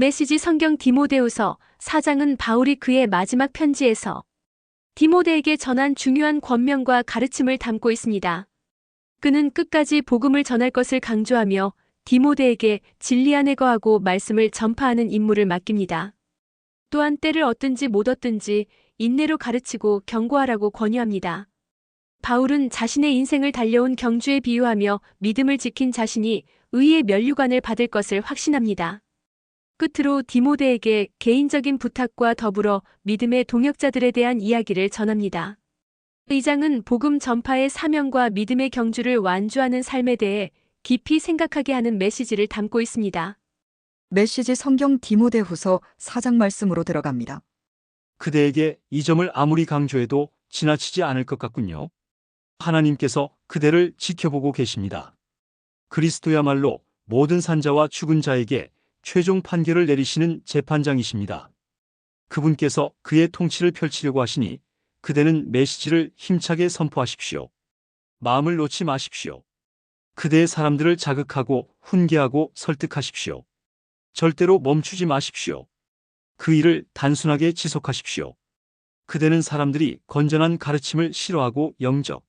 메시지 성경 디모데후서 4장은 바울이 그의 마지막 편지에서 디모데에게 전한 중요한 권면과 가르침을 담고 있습니다. 그는 끝까지 복음을 전할 것을 강조하며 디모데에게 진리 안에 거하고 말씀을 전파하는 임무를 맡깁니다. 또한 때를 얻든지 못 얻든지 인내로 가르치고 경고하라고 권유합니다. 바울은 자신의 인생을 달려온 경주에 비유하며 믿음을 지킨 자신이 의의 면류관을 받을 것을 확신합니다. 끝으로 디모데에게 개인적인 부탁과 더불어 믿음의 동역자들에 대한 이야기를 전합니다. 이 장은 복음 전파의 사명과 믿음의 경주를 완주하는 삶에 대해 깊이 생각하게 하는 메시지를 담고 있습니다. 메시지 성경 디모데후서 4장 말씀으로 들어갑니다. 그대에게 이 점을 아무리 강조해도 지나치지 않을 것 같군요. 하나님께서 그대를 지켜보고 계십니다. 그리스도야말로 모든 산자와 죽은 자에게 최종 판결을 내리시는 재판장이십니다. 그분께서 그의 통치를 펼치려고 하시니 그대는 메시지를 힘차게 선포하십시오. 마음을 놓지 마십시오. 그대의 사람들을 자극하고 훈계하고 설득하십시오. 절대로 멈추지 마십시오. 그 일을 단순하게 지속하십시오. 그대는 사람들이 건전한 가르침을 싫어하고 영적,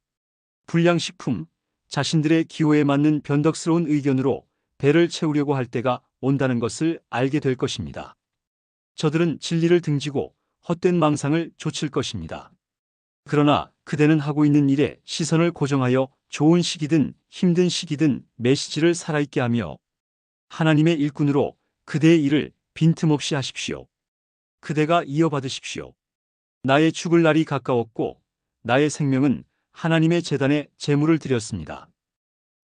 불량식품, 자신들의 기호에 맞는 변덕스러운 의견으로 배를 채우려고 할 때가 온다는 것을 알게 될 것입니다. 저들은 진리를 등지고 헛된 망상을 좇을 것입니다. 그러나 그대는 하고 있는 일에 시선을 고정하여 좋은 시기든 힘든 시기든 메시지를 살아있게 하며 하나님의 일꾼으로 그대의 일을 빈틈없이 하십시오. 그대가 이어받으십시오. 나의 죽을 날이 가까웠고 나의 생명은 하나님의 재단에 제물을 드렸습니다.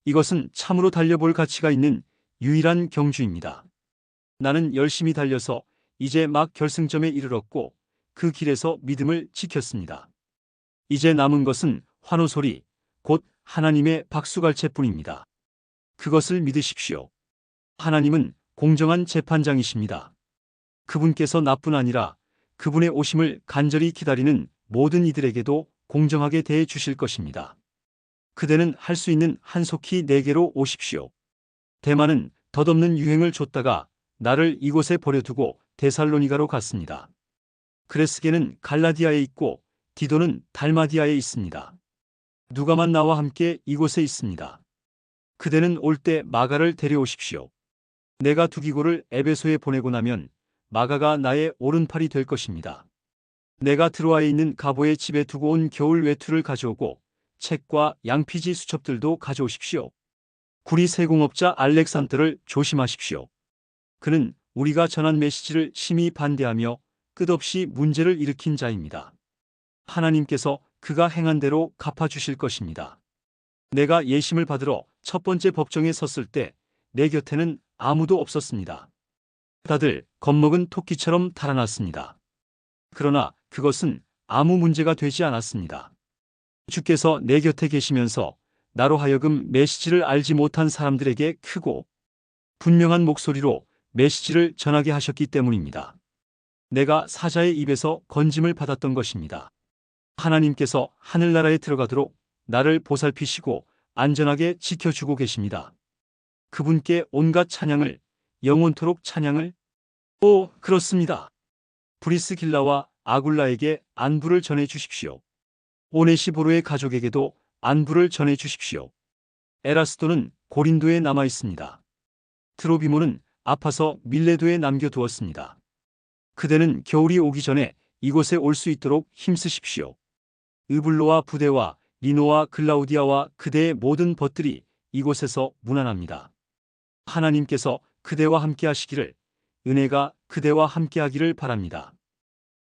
이것은 참으로 달려볼 가치가 있는 유일한 경주입니다. 나는 열심히 달려서 이제 막 결승점에 이르렀고 그 길에서 믿음을 지켰습니다. 이제 남은 것은 환호 소리, 곧 하나님의 박수갈채 뿐입니다. 그것을 믿으십시오. 하나님은 공정한 재판장이십니다. 그분께서 나뿐 아니라 그분의 오심을 간절히 기다리는 모든 이들에게도 공정하게 대해 주실 것입니다. 그대는 할 수 있는 한속히 내게로 오십시오. 대만은 덧없는 유행을 줬다가 나를 이곳에 버려두고 데살로니가로 갔습니다. 그레스게는 갈라디아에 있고 디도는 달마디아에 있습니다. 누가만 나와 함께 이곳에 있습니다. 그대는 올 때 마가를 데려오십시오. 내가 두기고를 에베소에 보내고 나면 마가가 나의 오른팔이 될 것입니다. 내가 트로아에 있는 가보의 집에 두고 온 겨울 외투를 가져오고 책과 양피지 수첩들도 가져오십시오. 구리 세공업자 알렉산더를 조심하십시오. 그는 우리가 전한 메시지를 심히 반대하며 끝없이 문제를 일으킨 자입니다. 하나님께서 그가 행한 대로 갚아주실 것입니다. 내가 예심을 받으러 첫 번째 법정에 섰을 때 내 곁에는 아무도 없었습니다. 다들 겁먹은 토끼처럼 달아났습니다. 그러나 그것은 아무 문제가 되지 않았습니다. 주께서 내 곁에 계시면서 나로 하여금 메시지를 알지 못한 사람들에게 크고 분명한 목소리로 메시지를 전하게 하셨기 때문입니다. 내가 사자의 입에서 건짐을 받았던 것입니다. 하나님께서 하늘나라에 들어가도록 나를 보살피시고 안전하게 지켜주고 계십니다. 그분께 온갖 찬양을 영원토록 찬양을 오 그렇습니다. 브리스 길라와 아굴라에게 안부를 전해 주십시오. 오네시보로의 가족에게도 안부를 전해 주십시오. 에라스도는 고린도에 남아 있습니다. 트로비모는 아파서 밀레도에 남겨두었습니다. 그대는 겨울이 오기 전에 이곳에 올 수 있도록 힘쓰십시오. 으블로와 부대와 리노와 글라우디아와 그대의 모든 벗들이 이곳에서 무난합니다. 하나님께서 그대와 함께 하시기를 은혜가 그대와 함께 하기를 바랍니다.